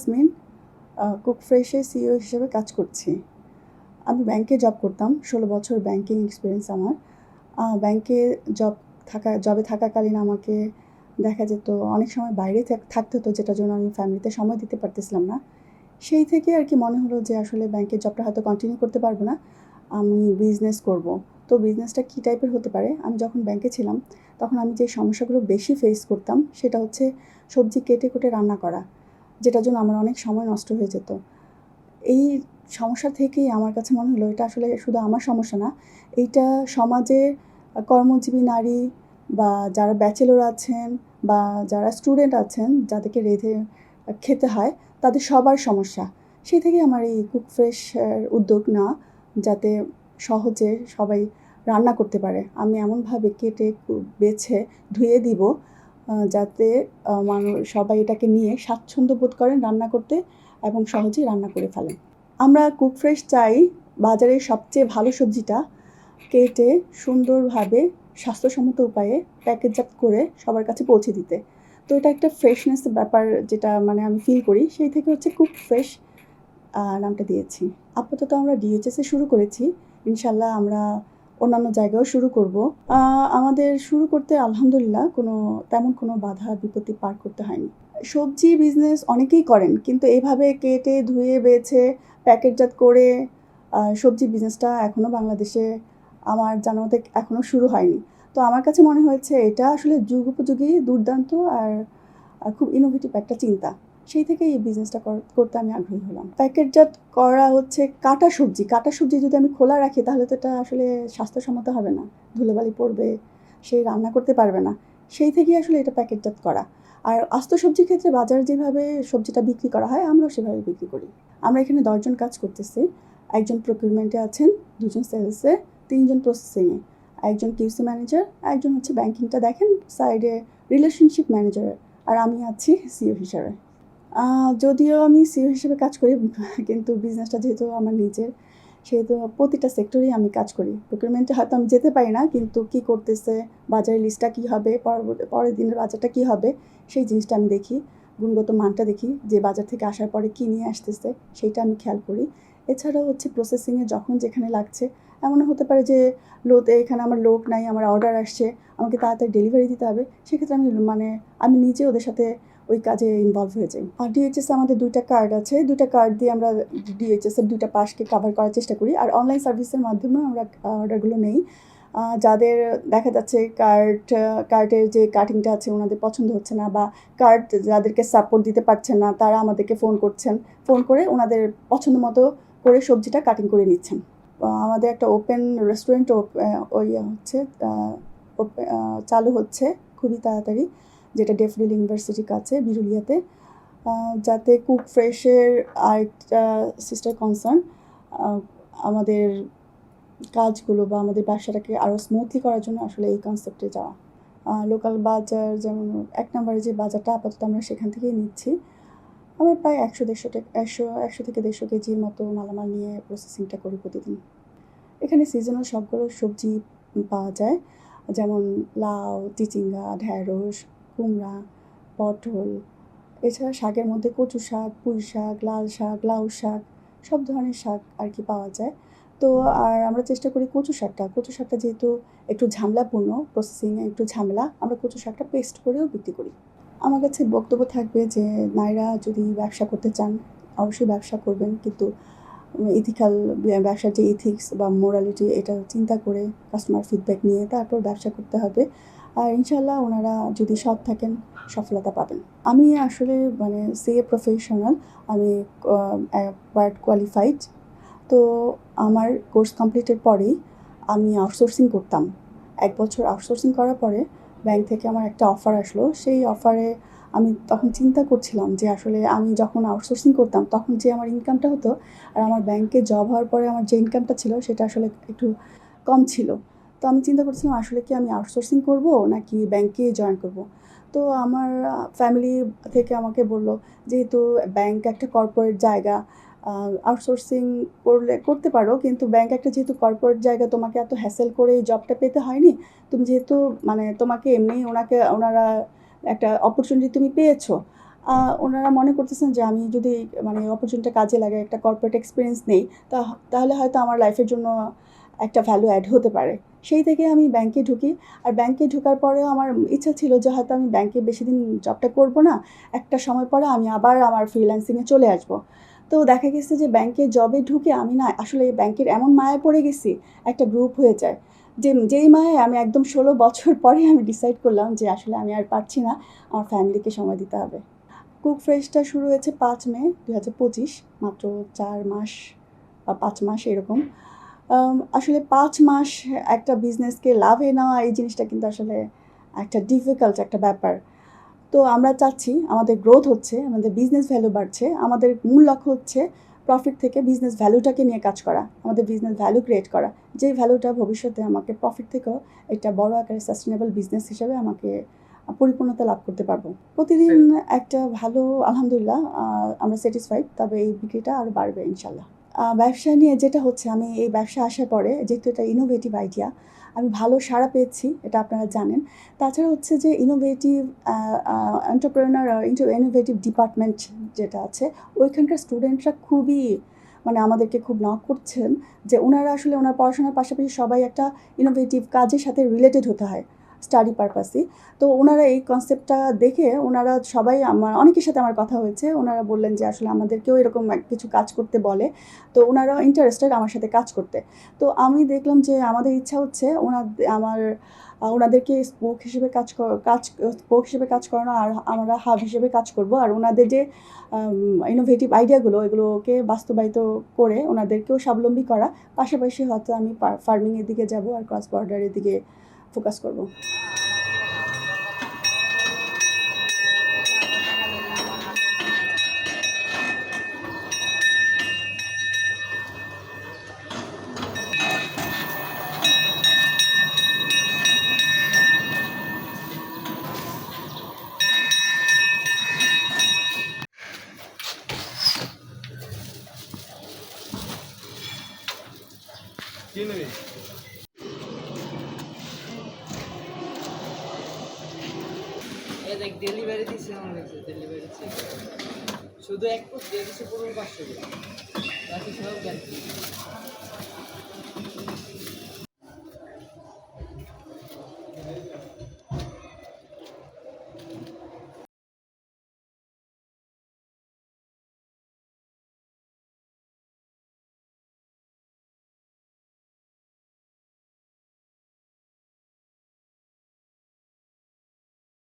Yasmin cook ফ্রেশে CEO হিসেবে কাজ করছি। আমি ব্যাংকে জব করতাম, ষোলো বছর ব্যাংকিং এক্সপিরিয়েন্স আমার। ব্যাংকে জব থাকা জবে থাকাকালীন আমাকে দেখা যেত, অনেক সময় বাইরে থাক- থাকতে হতো, যেটার জন্য আমি ফ্যামিলিতে সময় দিতে পারতেছিলাম না। সেই থেকে আর কি মনে হলো যে আসলে ব্যাংকের জবটা হয়তো কন্টিনিউ করতে পারব না, আমি বিজনেস করব। তো বিজনেসটা কী টাইপের হতে পারে? আমি যখন ব্যাংকে ছিলাম, তখন আমি যে সমস্যাগুলো বেশি ফেস করতাম, সেটা হচ্ছে সবজি কেটে কুটে রান্না করা। যেটার জন্য আমার অনেক সময় নষ্ট হয়ে যেত। এই সমস্যা থেকেই আমার কাছে মনে হলো, এটা আসলে শুধু আমার সমস্যা না, এইটা সমাজে কর্মজীবী নারী বা যারা ব্যাচেলর আছেন বা যারা স্টুডেন্ট আছেন, যাদেরকে রেঁধে খেতে হয়, তাদের সবার সমস্যা। সেই থেকে আমার এই কুক ফ্রেশ উদ্যোগ না, যাতে সহজে সবাই রান্না করতে পারে। আমি এমনভাবে কেটে, বেছে, ধুয়ে দিব যাতে মানুষ সবাই এটাকে নিয়ে স্বাচ্ছন্দ্য বোধ করেন রান্না করতে এবং সহজেই রান্না করে ফেলেন। আমরা কুক ফ্রেশ চাই বাজারের সবচেয়ে ভালো সবজিটা কেটে সুন্দরভাবে স্বাস্থ্যসম্মত উপায়ে প্যাকেটজাত করে সবার কাছে পৌঁছে দিতে। তো এটা একটা ফ্রেশনেস ব্যাপার যেটা মানে আমি ফিল করি, সেই থেকে হচ্ছে কুক ফ্রেশ নামটা দিয়েছি। আপাতত আমরা ডিএইচএসে শুরু করেছি। ইনশাল্লাহ আমরা অন্যান্য জায়গায়ও শুরু করব। আমাদের শুরু করতে আলহামদুলিল্লাহ কোনো, তেমন কোনো বাধা বিপত্তি পার করতে হয়নি। সবজি বিজনেস অনেকেই করেন, কিন্তু এভাবে কেটে, ধুয়ে, বেছে, প্যাকেটজাত করে সবজি বিজনেসটা এখনও বাংলাদেশে আমার জানা মতে এখনও শুরু হয়নি। তো আমার কাছে মনে হয়েছে এটা আসলে যুগ উপযোগী দুর্দান্ত আর খুব ইনোভেটিভ একটা চিন্তা। সেই থেকে এই বিজনেসটা করতে আমি আগ্রহী হলাম। প্যাকেটজাত করা হচ্ছে কাটা সবজি। কাটা সবজি যদি আমি খোলা রাখি, তাহলে তো এটা আসলে স্বাস্থ্যসম্মত হবে না। ধুলোবালি পড়বে, সে রান্না করতে পারবে না। সেই থেকেই আসলে এটা প্যাকেটজাত করা। আর আস্ত সবজির ক্ষেত্রে বাজার যেভাবে সবজিটা বিক্রি করা হয়, আমরাও সেভাবে বিক্রি করি। আমরা এখানে দশজন কাজ করতেছি। একজন প্রকিউরমেন্টে আছেন, দুজন সেলসে তিনজন প্রসেসিংয়ে একজন কিউসি ম্যানেজার একজন হচ্ছে ব্যাংকিংটা দেখেন সাইডে রিলেশনশিপ ম্যানেজার আর আমি আছি সিও হিসাবে। যদিও আমি সিও হিসেবে কাজ করি, কিন্তু বিজনেসটা যেহেতু আমার নিজের, সেহেতু প্রতিটা সেক্টরেই আমি কাজ করি। প্রকিউরমেন্টে হয়তো আমি যেতে পারি না, কিন্তু কি করতেছে, বাজারের লিস্টটা কী হবে পরের দিনের বাজারটা কী হবে, সেই জিনিসটা আমি দেখি, গুণগত মানটা দেখি, যে বাজার থেকে আসার পরে কী নিয়ে আসতেছে, সেইটা আমি খেয়াল করি। এছাড়াও হচ্ছে প্রসেসিংয়ে যখন যেখানে লাগছে, এমনও হতে পারে যে লোতে এখানে আমার লোক নাই, আমার অর্ডার আসছে, আমাকে তাড়াতাড়ি ডেলিভারি দিতে হবে, সেক্ষেত্রে আমি মানে আমি নিজে ওদের সাথে ওই কাজে ইনভলভ হয়ে যাই। আর ডিএইচএস আমাদের দুইটা কার্ড আছে। দুইটা কার্ড দিয়ে আমরা ডিএইচএস এর দুইটা পাশকে কভার করার চেষ্টা করি। আর অনলাইন সার্ভিসের মাধ্যমে আমরা অর্ডারগুলো নেই। যাদের দেখা যাচ্ছে কার্ড কার্ডের যে কাটিংটা আছে ওনাদের পছন্দ হচ্ছে না বা কার্ড যাদেরকে সাপোর্ট দিতে পারছেন না তারা আমাদেরকে ফোন করছেন। ফোন করে ওনাদের পছন্দ মতো করে সবজিটা কাটিং করে নিচ্ছেন। আমাদের একটা ওপেন রেস্টুরেন্ট ওই হচ্ছে আহ, চালু হচ্ছে খুবই তাড়াতাড়ি। যেটা ডেফরিল ইউনিভার্সিটির কাছে, বিরুলিয়াতে। যাতে কুক ফ্রেশের আরেকটা সিস্টার কনসার্ন আমাদের কাজগুলো বা আমাদের ব্যবসাটাকে আরও স্মুথলি করার জন্য আসলে এই কনসেপ্টে যাওয়া। লোকাল বাজার যেমন এক নম্বরে যে বাজারটা আপাতত আমরা সেখান থেকেই নিচ্ছি। আমরা প্রায় একশো, দেড়শো একশো একশো থেকে দেড়শো কেজির মতো মালামাল নিয়ে প্রসেসিংটা করি প্রতিদিন। এখানে সিজনাল সবগুলো সবজি পাওয়া যায়। যেমন লাউ, চিচিঙ্গা, ঢ্যাঁড়স কুমড়া, পটল, এছাড়া শাকের মধ্যে কচু শাক, পুঁই শাক, লাল শাক, লাউ শাক, সব ধরনের শাক আর কি পাওয়া যায়। তো আর আমরা চেষ্টা করি কচু শাকটা। কচু শাকটা যেহেতু একটু ঝামেলাপূর্ণ প্রসেসিংয়ে একটু ঝামেলা, আমরা কচু শাকটা পেস্ট করেও বিক্রি করি। আমার কাছে বক্তব্য থাকবে যে নারীরা যদি ব্যবসা করতে চান, অবশ্যই ব্যবসা করবেন। কিন্তু ইথিক্যাল ব্যবসার যে ইথিক্স বা মোরালিটি এটা চিন্তা করে কাস্টমার ফিডব্যাক নিয়ে তারপর ব্যবসা করতে হবে। আর ইনশাল্লাহ ওনারা যদি সৎ থাকেন, সফলতা পাবেন। আমি আসলে মানে সিএ প্রফেশনাল আমি ওয়ার্ড কোয়ালিফাইড তো আমার কোর্স কমপ্লিটের পরেই আমি আউটসোর্সিং করতাম। এক বছর আউটসোর্সিং করার পরে ব্যাংক থেকে আমার একটা অফার আসলো। সেই অফারে আমি তখন চিন্তা করছিলাম যে আসলে আমি যখন আউটসোর্সিং করতাম, তখন যে আমার ইনকামটা হতো আর আমার ব্যাংকে জব হওয়ার পরে আমার যে ইনকামটা ছিল, সেটা আসলে একটু কম ছিল। তো আমি চিন্তা করছিলাম, আসলে কি আমি আউটসোর্সিং করব নাকি ব্যাংকে জয়েন করব? তো আমার ফ্যামিলি থেকে আমাকে বলল, যেহেতু ব্যাংক একটা কর্পোরেট জায়গা আউটসোর্সিং করলে, করতে পারো, কিন্তু ব্যাংক একটা যেহেতু কর্পোরেট জায়গা, তোমাকে এত হ্যাসেল করে এই জবটা পেতে হয়নি। তুমি যেহেতু মানে তোমাকে এমনি ওনাকে, ওনারা একটা অপরচুনিটি তুমি পেয়েছ। ওনারা মনে করতেছেন যে, আমি যদি মানে অপরচুনিটি কাজে লাগে একটা কর্পোরেট এক্সপিরিয়েন্স নেই তাহলে হয়তো আমার লাইফের জন্য একটা ভ্যালু অ্যাড হতে পারে। সেই থেকে আমি ব্যাংকে ঢুকি। আর ব্যাংকে ঢোকার পরেও আমার ইচ্ছা ছিল যে হয়তো আমি ব্যাংকে বেশি দিন জবটা করব না। একটা সময় পরে আমি আবার আমার ফ্রিল্যান্সিংয়ে চলে আসব। তো দেখা গেছে যে ব্যাংকে জবে ঢুকে আমি না, আসলে এই ব্যাংকের এমন মায়ায় পড়ে গেছি, একটা গ্রুপ হয়ে যায়। যে যেই মায়ায় আমি একদম ষোলো বছর পরে আমি ডিসাইড করলাম যে আসলে আমি আর পারছি না, আমার ফ্যামিলিকে সময় দিতে হবে। কুক ফ্রেশটা শুরু হয়েছে পাঁচ মে দু হাজার পঁচিশ, মাত্র চার মাস বা পাঁচ মাস এরকম। আসলে পাঁচ মাস একটা বিজনেসকে লাভে নেওয়া এই জিনিসটা কিন্তু আসলে একটা ডিফিকাল্ট একটা ব্যাপার। তো আমরা চাচ্ছি আমাদের গ্রোথ হচ্ছে আমাদের বিজনেস ভ্যালু বাড়ছে আমাদের মূল লক্ষ্য হচ্ছে প্রফিট থেকে বিজনেস ভ্যালুটাকে নিয়ে কাজ করা আমাদের বিজনেস ভ্যালু ক্রিয়েট করা। যে ভ্যালুটা ভবিষ্যতে আমাকে প্রফিট থেকেও একটা বড় আকারে সাস্টেনেবল বিজনেস হিসেবে আমাকে পরিপূর্ণতা লাভ করতে পারব। প্রতিদিন একটা ভালো আলহামদুলিল্লাহ আমরা স্যাটিসফাইড তবে এই বিক্রিটা আরও বাড়বে ইনশাল্লাহ। ব্যবসা নিয়ে যেটা হচ্ছে, আমি এই ব্যবসা আসার পরে যেহেতু এটা ইনোভেটিভ আইডিয়া আমি ভালো সাড়া পেয়েছি, এটা আপনারা জানেন। তাছাড়া হচ্ছে যে ইনোভেটিভ এন্টারপ্রেনার ইনোভেটিভ ডিপার্টমেন্ট যেটা আছে, ওইখানকার স্টুডেন্টরা খুবই মানে আমাদেরকে খুব নক করছেন যে ওনারা আসলে ওনার পড়াশোনার পাশাপাশি সবাই একটা ইনোভেটিভ কাজের সাথে রিলেটেড হতে হয়। স্টাডি পারপাসই তো ওনারা এই কনসেপ্টটা দেখে ওনারা সবাই আমার, অনেকের সাথে আমার কথা হয়েছে। ওনারা বললেন যে আসলে আমাদেরকেও এরকম কিছু কাজ করতে বলে। তো ওনারা ইন্টারেস্টেড আমার সাথে কাজ করতে। তো আমি দেখলাম যে আমাদের ইচ্ছা হচ্ছে ওনার আমার ওনাদেরকে স্পোক হিসেবে কাজ কাজ স্পোক হিসেবে কাজ করানো আর আমরা হাব হিসেবে কাজ করব। আর ওনাদের যে ইনোভেটিভ আইডিয়াগুলো এগুলোকে বাস্তবায়িত করে ওনাদেরকেও স্বাবলম্বী করা। পাশাপাশি হয়তো আমি ফার্মিংয়ের দিকে যাব আর ক্রস বর্ডারের দিকে ফোকাস করব। কি নেবে? দেখ ডেলিভারি দিয়েছে আমার কাছে ডেলিভারি দিচ্ছে শুধু এক ফুট দিয়ে দিচ্ছে পুরো পাঁচশো বাকি সব গ্যারান্টি